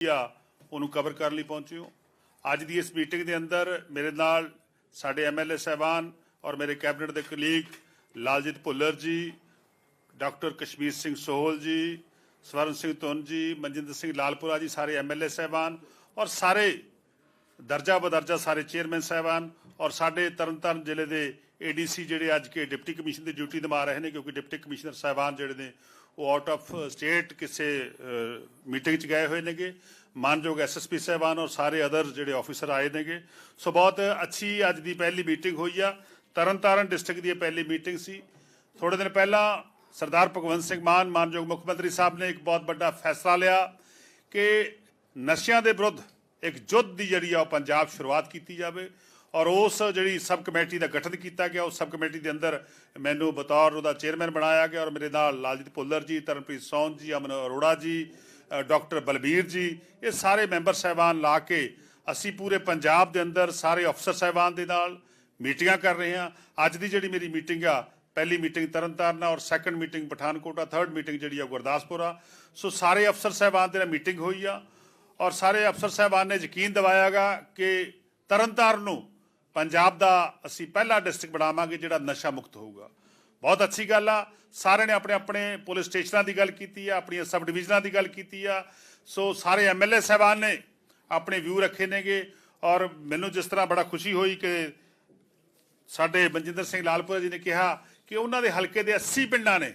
ਆ, ਉਹਨੂੰ ਕਵਰ ਕਰਨ ਲਈ ਪਹੁੰਚੇ ਹੋ। ਅੱਜ ਦੀ ਇਸ ਮੀਟਿੰਗ ਦੇ ਅੰਦਰ ਮੇਰੇ ਨਾਲ ਸਾਡੇ ਐਮਐਲਏ ਸਹਿਬਾਨ ਔਰ ਮੇਰੇ ਕੈਬਨਿਟ ਦੇ ਕਲੀਗ ਲਾਲਜੀਤ ਭੁੱਲਰ ਜੀ, ਡਾਕਟਰ ਕਸ਼ਮੀਰ ਸਿੰਘ ਸੋਹਲ ਜੀ, ਸਵਰਨ ਸਿੰਘ ਤੁੰਨ ਜੀ, ਮਨਜਿੰਦਰ ਸਿੰਘ ਲਾਲਪੁਰਾ ਜੀ, ਸਾਰੇ ਐਮਐਲਏ ਸਹਿਬਾਨ ਔਰ ਸਾਰੇ ਦਰਜਾ ਬਦਰਜਾ ਸਾਰੇ ਚੇਅਰਮੈਨ ਸਾਹਿਬਾਨ ਔਰ ਸਾਡੇ ਤਰਨਤਾਰਨ ਜ਼ਿਲ੍ਹੇ ਦੇ ਏਡੀਸੀ ਜਿਹੜੇ ਅੱਜ ਕੇ ਡਿਪਟੀ ਕਮਿਸ਼ਨ ਦੀ ਡਿਊਟੀ ਨਿਭਾ ਰਹੇ ਨੇ ਕਿਉਂਕਿ ਡਿਪਟੀ ਕਮਿਸ਼ਨਰ ਸਾਹਿਬਾਨ ਜਿਹੜੇ ਨੇ ਉਹ ਆਊਟ ਆਫ ਸਟੇਟ ਕਿਸੇ ਮੀਟਿੰਗ 'ਚ ਗਏ ਹੋਏ ਨੇਗੇ। ਮਾਨਯੋਗ ਐਸਐਸਪੀ ਸਾਹਿਬਾਨ ਔਰ ਸਾਰੇ ਅਦਰ ਜਿਹੜੇ ਆਫੀਸਰ ਆਏ ਨੇਗੇ। ਸੋ ਬਹੁਤ ਅੱਛੀ ਅੱਜ ਦੀ ਪਹਿਲੀ ਮੀਟਿੰਗ ਹੋਈ ਆ। ਤਰਨਤਾਰਨ ਡਿਸਟ੍ਰਿਕਟ ਦੀ ਇਹ ਪਹਿਲੀ ਮੀਟਿੰਗ ਸੀ। ਥੋੜੇ ਦਿਨ ਪਹਿਲਾਂ ਸਰਦਾਰ ਭਗਵੰਤ ਸਿੰਘ ਮਾਨ, ਮਾਨਯੋਗ ਮੁੱਖ ਮੰਤਰੀ ਸਾਹਿਬ ਨੇ ਇੱਕ ਬਹੁਤ ਵੱਡਾ ਫੈਸਲਾ ਲਿਆ ਕਿ ਨਸ਼ਿਆਂ ਦੇ ਵਿਰੁੱਧ ਇੱਕ ਜੁੱਧ ਦੀ ਜਿਹੜੀ ਆ ਉਹ ਪੰਜਾਬ ਸ਼ੁਰੂਆਤ ਕੀਤੀ ਜਾਵੇ। ਔਰ ਉਸ ਜਿਹੜੀ ਸਬ ਕਮੇਟੀ ਦਾ ਗਠਨ ਕੀਤਾ ਗਿਆ, ਉਸ ਸਬ ਕਮੇਟੀ ਦੇ ਅੰਦਰ ਮੈਨੂੰ ਬਤੌਰ ਉਹਦਾ ਚੇਅਰਮੈਨ ਬਣਾਇਆ ਗਿਆ ਔਰ ਮੇਰੇ ਨਾਲ ਲਾਲਜੀਤ ਭੁੱਲਰ ਜੀ, ਤਰਨਪ੍ਰੀਤ ਸੌਨ ਜੀ, ਅਮਨ ਅਰੋੜਾ ਜੀ ਡਾਕਟਰ ਬਲਬੀਰ ਜੀ, ਇਹ ਸਾਰੇ ਮੈਂਬਰ ਸਾਹਿਬਾਨ ਲਾ ਕੇ ਅਸੀਂ ਪੂਰੇ ਪੰਜਾਬ ਦੇ ਅੰਦਰ ਸਾਰੇ ਅਫਸਰ ਸਾਹਿਬਾਨ ਦੇ ਨਾਲ ਮੀਟਿੰਗਾਂ ਕਰ ਰਹੇ ਹਾਂ। ਅੱਜ ਦੀ ਜਿਹੜੀ ਮੇਰੀ ਮੀਟਿੰਗ ਆ, ਪਹਿਲੀ ਮੀਟਿੰਗ ਤਰਨਤਾਰਨ ਆ ਔਰ ਸੈਕੰਡ ਮੀਟਿੰਗ ਪਠਾਨਕੋਟ ਆ ਥਰਡ ਮੀਟਿੰਗ ਜਿਹੜੀ ਆ ਗੁਰਦਾਸਪੁਰ ਆ। ਸੋ ਸਾਰੇ ਅਫਸਰ ਸਾਹਿਬਾਨ ਦੇ ਨਾਲ ਮੀਟਿੰਗ ਹੋਈ ਆ ਔਰ ਸਾਰੇ ਅਫਸਰ ਸਾਹਿਬਾਨ ਨੇ ਯਕੀਨ ਦਿਵਾਇਆਗਾ ਕਿ ਤਰਨਤਾਰਨ ਨੂੰ ਪੰਜਾਬ ਦਾ ਅਸੀਂ ਪਹਿਲਾ ਡਿਸਟ੍ਰਿਕਟ ਬਣਾਵਾਂਗੇ ਜਿਹੜਾ ਨਸ਼ਾ ਮੁਕਤ ਹੋਊਗਾ। ਬਹੁਤ ਅੱਛੀ ਗੱਲ ਆ। ਸਾਰਿਆਂ ਨੇ ਆਪਣੇ ਆਪਣੇ ਪੁਲਿਸ ਸਟੇਸ਼ਨਾਂ ਦੀ ਗੱਲ ਕੀਤੀ ਆ, ਆਪਣੀਆਂ ਸਬ ਡਿਵੀਜ਼ਨਾਂ ਦੀ ਗੱਲ ਕੀਤੀ ਆ। ਸੋ ਸਾਰੇ ਐਮਐਲਏ ਸਾਹਿਬਾਨ ਨੇ ਆਪਣੇ ਵਿਊ ਰੱਖੇ ਨੇਗੇ ਔਰ ਮੈਨੂੰ ਜਿਸ ਤਰ੍ਹਾਂ ਬੜਾ ਖੁਸ਼ੀ ਹੋਈ ਕਿ ਸਾਡੇ ਮਨਜਿੰਦਰ ਸਿੰਘ ਲਾਲਪੁਰਾ ਜੀ ਨੇ ਕਿਹਾ ਕਿ ਉਹਨਾਂ ਦੇ ਹਲਕੇ ਦੇ 80 ਪਿੰਡਾਂ ਨੇ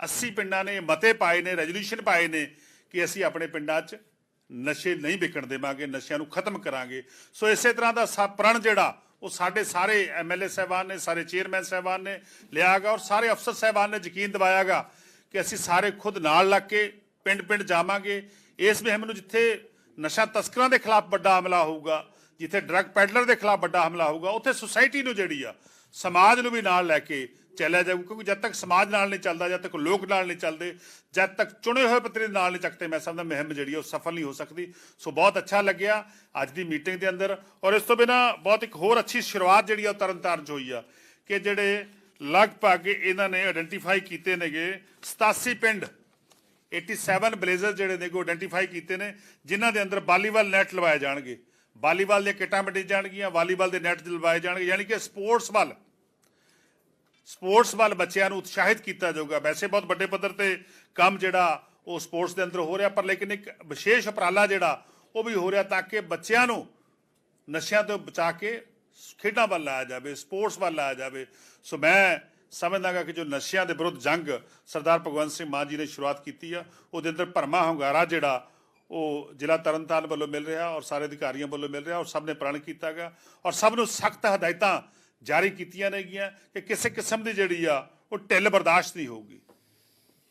80 ਪਿੰਡਾਂ ਨੇ ਮਤੇ ਪਾਏ ਨੇ ਰੈਜ਼ੋਲੂਸ਼ਨ ਪਾਏ ਨੇ ਕਿ ਅਸੀਂ ਆਪਣੇ ਪਿੰਡਾਂ 'ਚ ਨਸ਼ੇ ਨਹੀਂ ਵਿਕਣ ਦੇਵਾਂਗੇ, ਨਸ਼ਿਆਂ ਨੂੰ ਖਤਮ ਕਰਾਂਗੇ। ਸੋ ਇਸੇ ਤਰ੍ਹਾਂ ਦਾ ਸਾ- ਪ੍ਰਣ ਜਿਹੜਾ, ਉਹ ਸਾਡੇ ਸਾਰੇ ਐਮਐਲਏ ਸਾਹਿਬਾਨ ਨੇ, ਸਾਰੇ ਚੇਅਰਮੈਨ ਸਾਹਿਬਾਨ ਨੇ ਲਿਆਗਾ ਔਰ ਸਾਰੇ ਅਫਸਰ ਸਾਹਿਬਾਨ ਨੇ ਯਕੀਨ ਦਿਵਾਇਆਗਾ ਕਿ ਅਸੀਂ ਸਾਰੇ ਖੁਦ ਨਾਲ ਲੱਗ ਕੇ ਪਿੰਡ ਪਿੰਡ ਜਾਵਾਂਗੇ। ਇਸ ਮੁਹਿੰਮ ਨੂੰ ਜਿੱਥੇ ਨਸ਼ਾ ਤਸਕਰਾਂ ਦੇ ਖਿਲਾਫ ਵੱਡਾ ਹਮਲਾ ਹੋਊਗਾ, ਜਿੱਥੇ ਡਰੱਗ ਪੈਡਲਰ ਦੇ ਖਿਲਾਫ ਵੱਡਾ ਹਮਲਾ ਹੋਊਗਾ, ਉੱਥੇ ਸੁਸਾਇਟੀ ਨੂੰ ਜਿਹੜੀ ਆ, ਸਮਾਜ ਨੂੰ ਵੀ ਨਾਲ ਲੈ ਕੇ ਚੱਲਿਆ ਜਾਊ, ਕਿਉਂਕਿ ਜਦ ਤੱਕ ਸਮਾਜ ਨਾਲ ਨਹੀਂ ਚੱਲਦਾ, ਜਦ ਤੱਕ ਲੋਕ ਨਾਲ ਨਹੀਂ ਚੱਲਦੇ, ਜਦ ਤੱਕ ਚੁਣੇ ਹੋਏ ਪੱਤਰੀ ਨਾਲ ਨਹੀਂ ਚੱਕਦੇ, ਮੈਂ ਸਮਝਦਾ ਮੁਹਿੰਮ ਜਿਹੜੀ ਉਹ ਸਫਲ ਨਹੀਂ ਹੋ ਸਕਦੀ। ਸੋ ਬਹੁਤ ਅੱਛਾ ਲੱਗਿਆ ਅੱਜ ਦੀ ਮੀਟਿੰਗ ਦੇ ਅੰਦਰ। ਔਰ ਇਸ ਤੋਂ ਬਿਨਾ ਬਹੁਤ ਇੱਕ ਹੋਰ ਅੱਛੀ ਸ਼ੁਰੂਆਤ ਜਿਹੜੀ ਆ ਉਹ ਤਰਨਤਾਰਨ 'ਚ ਹੋਈ ਆ ਕਿ ਜਿਹੜੇ ਲਗਭਗ ਇਹਨਾਂ ਨੇ ਆਇਡੈਂਟੀਫਾਈ ਕੀਤੇ ਨੇਗੇ 87 ਪਿੰਡ 87 ਬਲੇਜ਼ਰ ਜਿਹੜੇ ਨੇ ਕੋ ਆਇਡੈਂਟੀਫਾਈ ਕੀਤੇ ਨੇ, ਜਿਨ੍ਹਾਂ ਦੇ ਅੰਦਰ ਵਾਲੀਬਾਲ ਨੈਟ ਲਵਾਏ ਜਾਣਗੇ। ਵਾਲੀਬਾਲ ਦੀਆਂ ਕਿੱਟਾਂ ਵੰਡੀ ਜਾਣਗੀਆਂ, ਵਾਲੀਬਾਲ ਦੇ ਨੈਟ ਲਵਾਏ ਜਾਣਗੇ, ਯਾਨੀ ਕਿ ਸਪੋਰਟਸ ਵੱਲ ਸਪੋਰਟਸ ਵੱਲ ਬੱਚਿਆਂ ਨੂੰ ਉਤਸ਼ਾਹਿਤ ਕੀਤਾ ਜਾਊਗਾ। ਵੈਸੇ ਬਹੁਤ ਵੱਡੇ ਪੱਧਰ ਤੇ ਕੰਮ ਜਿਹੜਾ ਉਹ ਸਪੋਰਟਸ ਦੇ ਅੰਦਰ ਹੋ ਰਿਹਾ, ਪਰ ਲੇਕਿਨ ਇੱਕ ਵਿਸ਼ੇਸ਼ ਉਪਰਾਲਾ ਜਿਹੜਾ ਉਹ ਵੀ ਹੋ ਰਿਹਾ ਤਾਂ ਕਿ ਬੱਚਿਆਂ ਨੂੰ ਨਸ਼ਿਆਂ ਤੋਂ ਬਚਾ ਕੇ ਖੇਡਾਂ ਵੱਲ ਲਾਇਆ ਜਾਵੇ, ਸਪੋਰਟਸ ਵੱਲ ਲਾਇਆ ਜਾਵੇ। ਸੋ ਮੈਂ ਸਮਝਦਾਗਾ ਕਿ ਜੋ ਨਸ਼ਿਆਂ ਦੇ ਵਿਰੁੱਧ ਜੰਗ ਸਰਦਾਰ ਭਗਵੰਤ ਸਿੰਘ ਮਾਨ ਜੀ ਨੇ ਸ਼ੁਰੂਆਤ ਕੀਤੀ ਆ, ਉਹਦੇ ਅੰਦਰ ਭਰਮਾ ਹੁੰਗਾਰਾ ਜਿਹੜਾ ਉਹ ਜ਼ਿਲ੍ਹਾ ਤਰਨਤਾਰਨ ਵੱਲੋਂ ਮਿਲ ਰਿਹਾ ਔਰ ਸਾਰੇ ਅਧਿਕਾਰੀਆਂ ਵੱਲੋਂ ਮਿਲ ਰਿਹਾ ਔਰ ਸਭ ਨੇ ਪ੍ਰਣ ਕੀਤਾ ਗਿਆ ਔਰ ਸਭ ਨੂੰ ਸਖਤ ਹਦਾਇਤਾਂ ਜਾਰੀ ਕੀਤੀਆਂ ਨੇਗੀਆਂ ਕਿ ਕਿਸੇ ਕਿਸਮ ਦੀ ਜਿਹੜੀ ਆ, ਉਹ ਢਿੱਲ ਬਰਦਾਸ਼ਤ ਨਹੀਂ ਹੋਊਗੀ।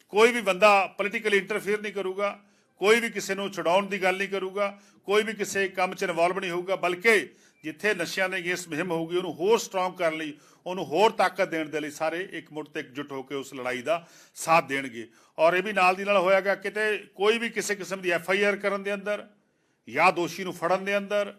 ਕੋਈ ਵੀ ਬੰਦਾ ਪੋਲੀਟੀਕਲੀ ਇੰਟਰਫੇਅਰ ਨਹੀਂ ਕਰੂਗਾ, ਕੋਈ ਵੀ ਕਿਸੇ ਨੂੰ ਛਡਾਉਣ ਦੀ ਗੱਲ ਨਹੀਂ ਕਰੂਗਾ, ਕੋਈ ਵੀ ਕਿਸੇ ਕੰਮ 'ਚ ਇਨਵੋਲਵ ਨਹੀਂ ਹੋਊਗਾ, ਬਲਕਿ ਜਿੱਥੇ ਨਸ਼ਿਆਂ ਨੇ ਇਸ ਮੁਹਿੰਮ ਹੋਊਗੀ, ਉਹਨੂੰ ਹੋਰ ਸਟਰੋਂਗ ਕਰਨ ਲਈ, ਉਹਨੂੰ ਹੋਰ ਤਾਕਤ ਦੇਣ ਦੇ ਲਈ ਸਾਰੇ ਇੱਕ ਇਕਮੁੱਠ ਤੇ ਇਕਜੁੱਟ ਹੋ ਕੇ ਉਸ ਲੜਾਈ ਦਾ ਸਾਥ ਦੇਣਗੇ। ਔਰ ਇਹ ਵੀ ਨਾਲ ਦੀ ਨਾਲ ਹੋਇਆਗਾ, ਕਿਤੇ ਕੋਈ ਵੀ ਕਿਸੇ ਕਿਸਮ ਦੀ ਐਫ ਆਈ ਆਰ ਕਰਨ ਦੇ ਅੰਦਰ, ਜਾਂ ਦੋਸ਼ੀ ਨੂੰ ਫੜਨ ਦੇ ਅੰਦਰ,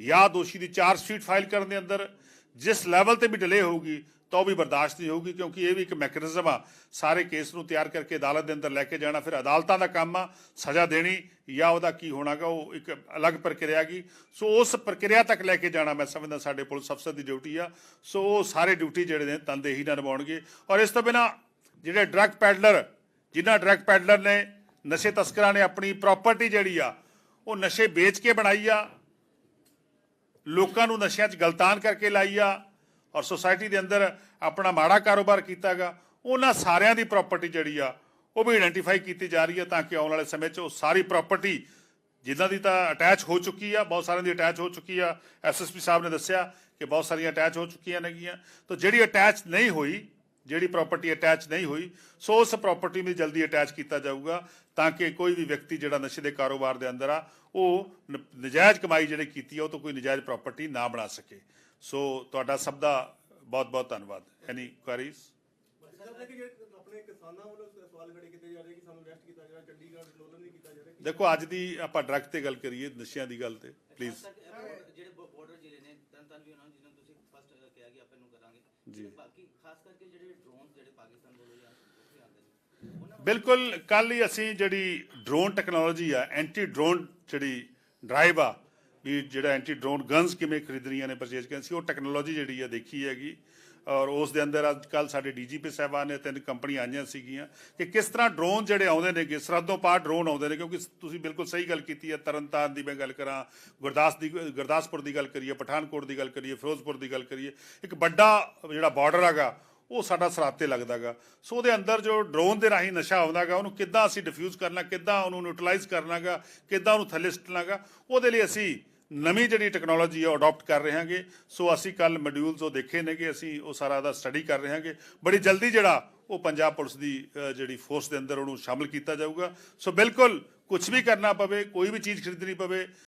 ਜਾਂ ਦੋਸ਼ੀ ਦੀ ਚਾਰਜ ਸ਼ੀਟ ਫਾਈਲ ਕਰਨ ਦੇ ਅੰਦਰ ਜਿਸ ਲੈਵਲ ਤੇ ਵੀ ਡਿਲੇ ਹੋਊਗੀ, ਤਾਂ ਉਹ ਵੀ ਬਰਦਾਸ਼ਤ ਨਹੀਂ ਹੋਊਗੀ, ਕਿਉਂਕਿ ਇਹ ਵੀ ਇੱਕ ਮੈਕੈਨਿਜ਼ਮ ਆ। ਸਾਰੇ ਕੇਸ ਨੂੰ ਤਿਆਰ ਕਰਕੇ ਅਦਾਲਤ ਦੇ ਅੰਦਰ ਲੈ ਕੇ ਜਾਣਾ, ਫਿਰ ਅਦਾਲਤਾਂ ਦਾ ਕੰਮ ਆ, ਸਜ਼ਾ ਦੇਣੀ, ਜਾਂ ਉਹਦਾ ਕੀ ਹੋਣਾਗਾ ਉਹ ਇੱਕ ਅਲੱਗ ਪ੍ਰਕਿਰਿਆ ਗੀ। ਸੋ ਉਸ ਪ੍ਰਕਿਰਿਆ ਤੱਕ ਲੈ ਕੇ ਜਾਣਾ ਮੈਂ ਸਮਝਦਾ ਸਾਡੇ ਪੁਲਿਸ ਅਫਸਰ ਦੀ ਡਿਊਟੀ ਆ। ਸੋ ਉਹ ਸਾਰੇ ਡਿਊਟੀ ਜਿਹੜੇ ਨੇ, ਤਨਦੇਹੀ ਨਾਲ ਨਿਭਾਉਣਗੇ। ਔਰ ਇਸ ਤੋਂ ਬਿਨਾ ਜਿਹੜੇ ਡਰੱਗ ਪੈਡਲਰ ਜਿਨ੍ਹਾਂ ਡਰੱਗ ਪੈਡਲਰ ਨੇ, ਨਸ਼ੇ ਤਸਕਰਾਂ ਨੇ ਆਪਣੀ ਪ੍ਰਾਪਰਟੀ ਜਿਹੜੀ ਆ, ਉਹ ਨਸ਼ੇ ਵੇਚ ਕੇ ਬਣਾਈ ਆ। ਲੋਕਾਂ ਨੂੰ ਨਸ਼ਿਆਂ 'ਚ ਗਲਤਾਨ ਕਰਕੇ ਲਾਈ ਆ ਔਰ ਸੋਸਾਇਟੀ ਦੇ ਅੰਦਰ ਆਪਣਾ ਮਾੜਾ ਕਾਰੋਬਾਰ ਕੀਤਾਗਾ ਉਹਨਾਂ ਸਾਰਿਆਂ ਦੀ ਪ੍ਰਾਪਰਟੀ ਜਿਹੜੀ ਆ, ਉਹ ਵੀ ਆਇਡੈਂਟੀਫਾਈ ਕੀਤੀ ਜਾ ਰਹੀ ਆ ਤਾਂ ਕਿ ਆਉਣ ਵਾਲੇ ਸਮੇਂ 'ਚ ਉਹ ਸਾਰੀ ਪ੍ਰਾਪਰਟੀ ਜਿਨ੍ਹਾਂ ਦੀ ਤਾਂ ਅਟੈਚ ਹੋ ਚੁੱਕੀ ਆ, ਬਹੁਤ ਸਾਰਿਆਂ ਦੀ ਅਟੈਚ ਹੋ ਚੁੱਕੀ ਆ। ਐਸਐਸਪੀ ਸਾਹਿਬ ਨੇ ਦੱਸਿਆ ਕਿ ਬਹੁਤ ਸਾਰੀਆਂ ਅਟੈਚ ਹੋ ਚੁੱਕੀਆਂ ਨੇਗੀਆਂ। ਤਾਂ ਜਿਹੜੀ ਅਟੈਚ ਨਹੀਂ ਹੋਈ ਜਿਹੜੀ ਪ੍ਰਾਪਰਟੀ ਅਟੈਚ ਨਹੀਂ ਹੋਈ, ਸੋ ਉਸ ਪ੍ਰਾਪਰਟੀ ਨੂੰ ਜਲਦੀ ਅਟੈਚ ਕੀਤਾ ਜਾਊਗਾ ਤਾਂ ਕਿ ਕੋਈ ਵੀ ਵਿਅਕਤੀ ਜਿਹੜਾ ਨਸ਼ੇ ਦੇ ਕਾਰੋਬਾਰ ਦੇ ਅੰਦਰ ਆ, ਉਹ ਨਜਾਇਜ਼ ਕਮਾਈ ਜਿਹੜੀ ਕੀਤੀ ਆ, ਉਹ ਤੋਂ ਕੋਈ ਨਜਾਇਜ਼ ਪ੍ਰਾਪਰਟੀ ਨਾ ਬਣਾ ਸਕੇ। ਸੋ ਤੁਹਾਡਾ ਸਭ ਦਾ ਬਹੁਤ ਬਹੁਤ ਧੰਨਵਾਦ। ਐਨੀ ਕੁਐਰੀਜ਼ ਦੇਖੋ, ਅੱਜ ਦੀ ਆਪਾਂ ਡਰੱਗ ਤੇ ਗੱਲ ਕਰੀਏ, ਨਸ਼ਿਆਂ ਦੀ ਗੱਲ ਤੇ ਪਲੀਜ਼ ਖਾਸ ਕਰਕੇ ਇਹ border- ਜਿਹੜੇ ਬਾਰਡਰ ਜ਼ਿਲ੍ਹੇ ਨੇ ਤਰਨਤਾਰਨ ਵੀ ਉਹਨਾਂ ਨੂੰ ਜਿਹਨਾਂ ਨੂੰ ਤੁਸੀਂ ਫਸਟ ਕਿਹਾ ਕਿ ਆਪਾਂ ਇਹਨੂੰ ਕਰਾਂਗੇ ਜੀ। ਤੇ ਬਾਕੀ ਖਾਸ ਕਰਕੇ ਜਿਹੜੇ ਡਰੋਨ ਜਿਹੜੇ ਪਾਕਿਸਤਾਨ ਵੱਲੋਂ ਜਾਂ ਉੱਥੇ ਆਉਂਦੇ ਨੇ ਉਹਨਾਂ ਬਿਲਕੁਲ ਕੱਲ ਹੀ ਅਸੀਂ ਜਿਹੜੀ ਡਰੋਨ ਟੈਕਨੋਲੋਜੀ ਆ ਐਂਟੀ ਡਰੋਨ ਜਿਹੜੀ ਡਰਾਈਵ ਆ ਵੀ ਜਿਹੜਾ ਐਂਟੀ ਡਰੋਨ ਗਨਸ ਕਿਵੇਂ ਖਰੀਦਣੀਆਂ ਨੇ ਪਰਚੇਜ ਕਰਨੀ ਸੀ ਉਹ ਟੈਕਨੋਲੋਜੀ ਜਿਹੜੀ ਆ ਦੇਖੀ ਹੈਗੀ ਔਰ ਉਸ ਦੇ ਅੰਦਰ ਅੱਜ ਕੱਲ ਸਾਡੇ ਡੀਜੀਪੀ ਸਾਹਿਬਾਨ ਨੇ ਤਿੰਨ ਕੰਪਨੀਆਂ ਆਈਆਂ ਸੀਗੀਆਂ ਕਿ ਕਿਸ ਤਰ੍ਹਾਂ ਡਰੋਨ ਜਿਹੜੇ ਆਉਂਦੇ ਨੇਗੇ ਸਰਹੱਦੋਂ ਪਾਰ ਡਰੋਨ ਆਉਂਦੇ ਨੇ, ਕਿਉਂਕਿ ਤੁਸੀਂ ਬਿਲਕੁਲ ਸਹੀ ਗੱਲ ਕੀਤੀ ਹੈ, ਤਰਨਤਾਰਨ ਦੀ ਮੈਂ ਗੱਲ ਕਰਾਂ, ਗੁਰਦਾਸ ਦੀ, ਗੁਰਦਾਸਪੁਰ ਦੀ ਗੱਲ ਕਰੀਏ, ਪਠਾਨਕੋਟ ਦੀ ਗੱਲ ਕਰੀਏ, ਫਿਰੋਜ਼ਪੁਰ ਦੀ ਗੱਲ ਕਰੀਏ, ਇੱਕ ਵੱਡਾ ਜਿਹੜਾ ਬਾਰਡਰ ਹੈਗਾ, ਉਹ ਸਾਡਾ ਸਰਹੱਦ ਤੇ ਲੱਗਦਾਗਾ। ਸੋ ਉਹਦੇ ਅੰਦਰ ਜੋ ਡਰੋਨ ਦੇ ਰਾਹੀਂ ਨਸ਼ਾ ਆਉਂਦਾਗਾ, ਉਹਨੂੰ ਕਿੱਦਾਂ ਅਸੀਂ ਡਿਫਿਊਜ਼ ਕਰਨਾ, ਕਿੱਦਾਂ ਉਹਨੂੰ ਨਿਊਟਰਲਾਈਜ਼ ਕਰਨਾਗਾ, ਕਿੱਦਾਂ ਉਹਨੂੰ ਥੱਲੇ ਸੁੱਟਣਾਗਾ, ਉਹਦੇ ਲਈ ਅਸੀਂ ਨਵੀਂ ਜਿਹੜੀ ਟੈਕਨੋਲੋਜੀ ਹੈ ਅਡਾਪਟ ਕਰ ਰਹੇ ਹਾਂਗੇ। ਸੋ ਅਸੀਂ ਕੱਲ ਮੋਡਿਊਲਸ ਉਹ ਦੇਖੇ ਨੇਗੇ, ਅਸੀਂ ਉਹ ਸਾਰਾ ਦਾ ਸਟੱਡੀ ਕਰ ਰਹੇ ਹਾਂਗੇ। ਬੜੀ ਜਲਦੀ ਜਿਹੜਾ ਉਹ ਪੰਜਾਬ ਪੁਲਿਸ ਦੀ ਜਿਹੜੀ ਫੋਰਸ ਦੇ ਅੰਦਰ ਉਹਨੂੰ ਸ਼ਾਮਲ ਕੀਤਾ ਜਾਊਗਾ। ਸੋ ਬਿਲਕੁਲ ਕੁਝ ਵੀ ਕਰਨਾ ਪਵੇ, ਕੋਈ ਵੀ ਚੀਜ਼ ਖਰੀਦਣੀ ਪਵੇ